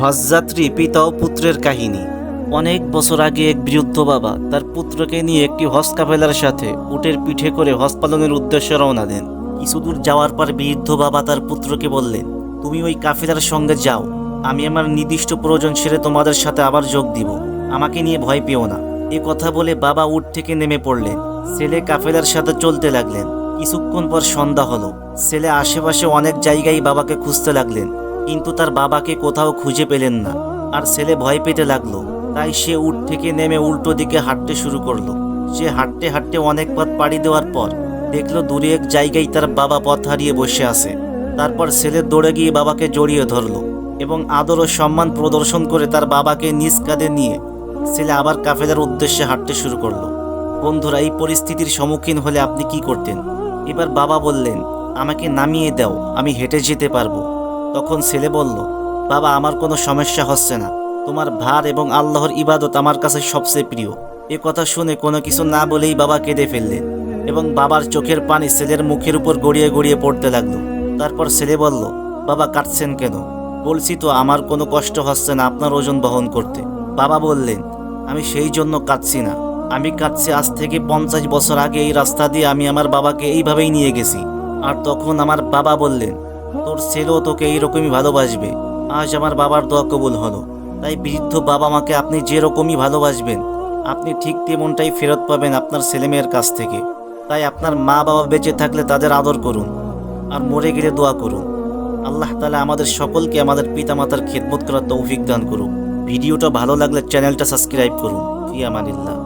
হজযাত্রী পিতা ও পুত্রের কাহিনী। অনেক বছর আগে এক বৃদ্ধ বাবা তার পুত্রকে নিয়ে একটি হজ কাফেলার সাথে উটের পিঠে করে হজ পালনের উদ্দেশ্যে রওনা দেন। কিছু দূর যাওয়ার পর বৃদ্ধ বাবা তার পুত্রকে বললেন, তুমি ওই কাফেলার সঙ্গে যাও। আমি আমার নির্দিষ্ট প্রয়োজন সেরে তোমাদের সাথে আবার যোগ দিব। আমাকে নিয়ে ভয় পেও না। এ কথা বলে বাবা উট থেকে নেমে পড়লেন। ছেলে কাফেলার সাথে চলতে লাগলেন। কিছুক্ষণ পর সন্ধ্যা হলো। ছেলে আশেপাশে অনেক জায়গায় বাবাকে খুঁজতে লাগলেন। কিন্তু তার বাবাকে কোথাও খুঁজে পেলেন না। আর ছেলে ভয় পেতে লাগল। তাই সে উট থেকে নেমে উল্টো দিকে হাঁটতে শুরু করল। সে হাঁটতে হাঁটতে অনেক পথ পাড়ি দেওয়ার পর দেখল দূরে এক জায়গায় তার বাবা পথ হারিয়ে বসে আছে। তারপর ছেলে দৌড়ে গিয়ে বাবাকে জড়িয়ে ধরলো এবং আদর ও সম্মান প্রদর্শন করে তার বাবাকে নিজ কাঁধে নিয়ে ছেলে আবার কাফেলার উদ্দেশ্যে হাঁটতে শুরু করল। বন্ধুরা, এই পরিস্থিতির সম্মুখীন হলে আপনি কি করতেন? এবার বাবা বললেন, আমাকে নামিয়ে দাও, আমি হেঁটে যেতে পারব। তখন ছেলে বলল, বাবা, আমার কোনো সমস্যা হচ্ছে না। তোমার ভার এবং আল্লাহর ইবাদত আমার কাছে সবচেয়ে প্রিয়। এ কথা শুনে কোনো কিছু না বলেই বাবা কেঁদে ফেললেন এবং বাবার চোখের পানি ছেলের মুখের উপর গড়িয়ে গড়িয়ে পড়তে লাগল। তারপর ছেলে বলল, বাবা কাটছেন কেন? বলছি তো, আমার কোনো কষ্ট হচ্ছে না আপনার ওজন বহন করতে। বাবা বললেন, আমি সেই জন্য কাঁদছি না। আমি কাঁদছি আজ থেকে পঞ্চাশ বছর আগে এই রাস্তা দিয়ে আমি আমার বাবাকে এইভাবেই নিয়ে গেছি। আর তখন আমার বাবা বললেন তোর ছেলেও তোকে এইরকমই ভালোবাসবে। আজ আমার বাবার দোয়া কবুল হলো। তাই বৃদ্ধ বাবা মাকে আপনি যেরকমই ভালোবাসবেন, আপনি ঠিক তেমনটাই ফেরত পাবেন আপনার ছেলেমেয়ের কাছ থেকে। তাই আপনার মা বাবা বেঁচে থাকলে তাদের আদর করুন আর মরে গেলে দোয়া করুন। আল্লাহ তালা আমাদের সকলকে আমাদের পিতামাতার খেদমত করার তৌফিক দান করুন ভিডিওটা ভালো লাগলে চ্যানেলটা সাবস্ক্রাইব করুন। ফি আমানিল্লাহ।